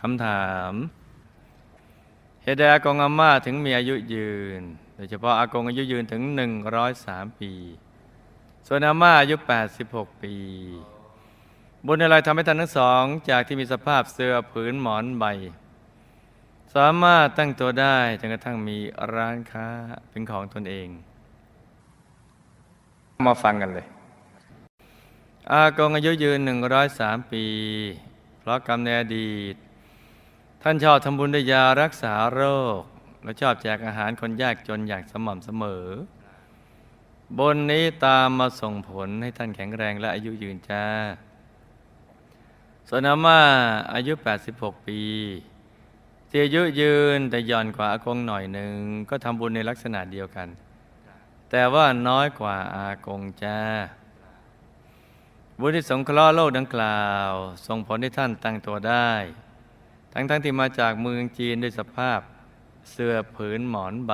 คำถามเหตุใดอากงอาม่าถึงมีอายุยืน โดยเฉพาะอากงอายุยืนถึง 103 ปี ส่วนอาม่าอายุ 86 ปี บุญอะไรทำให้ท่านทั้งสอง จากที่มีสภาพเสื้อผืนหมอนใบ สามารถตั้งตัวได้จนกระทั่งมีร้านค้าเป็นของตนเอง มาฟังกันเลย อากงอายุยืน 103 ปี เพราะกรรมในอดีต ท่านชอบทำบุญด้วยยารักษาโรค และชอบแจกอาหารคนยากจนอย่างสม่ำเสมอ บนนี้ตามมาส่งผลให้ท่านแข็งแรงและอายุยืนจ้าสนาม่าอายุ 86 ปีที่อายุยืนแต่ย่อนกว่าอากงหน่อยหนึ่งก็ทำบุญในลักษณะเดียวกัน แต่ว่าน้อยกว่าอากงจ้าบุญที่สงเคราะห์โลกดังกล่าว ส่งผลให้ท่านตั้งตัวได้ ทั้งๆทที่มาจากเมืองจีนด้วยสภาพเสื้อผืนหมอนใบ